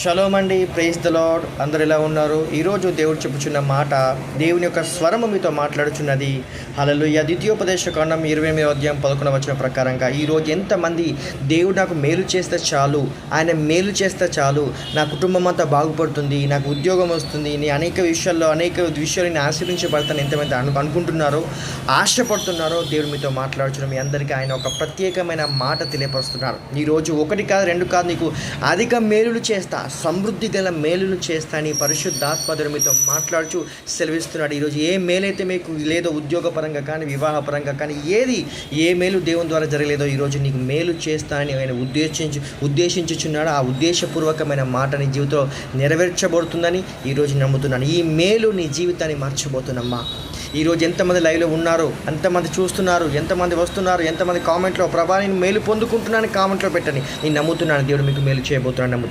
షలోమండి అండి praise the lord అందరు ఎలా ఉన్నారు? ఈరోజు దేవుడు చెప్పుచున్న మాట దేవుని యొక్క స్వరము మీతో మాట్లాడుచున్నది. హలలు ద్వితీయోపదేశ కాండం ఇరవై ఎనిమిది అధ్యాయం పదకొండ వచ్చిన ప్రకారంగా ఈరోజు ఎంతమంది దేవుడు నాకు మేలు చేస్తే చాలు ఆయన మేలు చేస్తే చాలు. నా కుటుంబం అంతా బాగుపడుతుంది నాకు ఉద్యోగం వస్తుంది నేను అనేక విషయాల్లో అనేక విషయాలు నేను ఆశీర్వించబడతాను ఎంతమంది అను అనుకుంటున్నారో ఆశపడుతున్నారో దేవుడు మీతో మాట్లాడుచున్న మీ అందరికీ ఆయన ఒక ప్రత్యేకమైన మాట తెలియపరుస్తున్నారు. ఈరోజు ఒకటి కాదు రెండు కాదు నీకు అధిక మేలులు చేస్తా. సమృద్ధి గల మేలులు చేస్తానని పరిశుద్ధాత్మధుడు మీతో మాట్లాడుచు సెలవిస్తున్నాడు. ఈరోజు ఏ మేలైతే మీకు లేదో ఉద్యోగపరంగా కానీ వివాహపరంగా కానీ ఏది ఏ మేలు దేవుని ద్వారా జరగలేదో ఈరోజు నీకు మేలు చేస్తానని ఆయన ఉద్దేశించి ఉద్దేశించుచున్నాడు. ఆ ఉద్దేశపూర్వకమైన మాట నీ జీవితంలో నెరవేర్చబడుతుందని ఈరోజు నమ్ముతున్నాను. ఈ మేలు నీ జీవితాన్ని మార్చబోతున్నమ్మా ఈరోజు ఎంతమంది లైవ్లో ఉన్నారు ఎంతమంది చూస్తున్నారు ఎంతమంది వస్తున్నారు ఎంతమంది కామెంట్లో ప్రభా నేను మేలు పొందుకుంటున్నాను కామెంట్లో పెట్టని నేను నమ్ముతున్నాను దేవుడు మీకు మేలు చేయబోతున్నాను నమ్ముతున్నాను.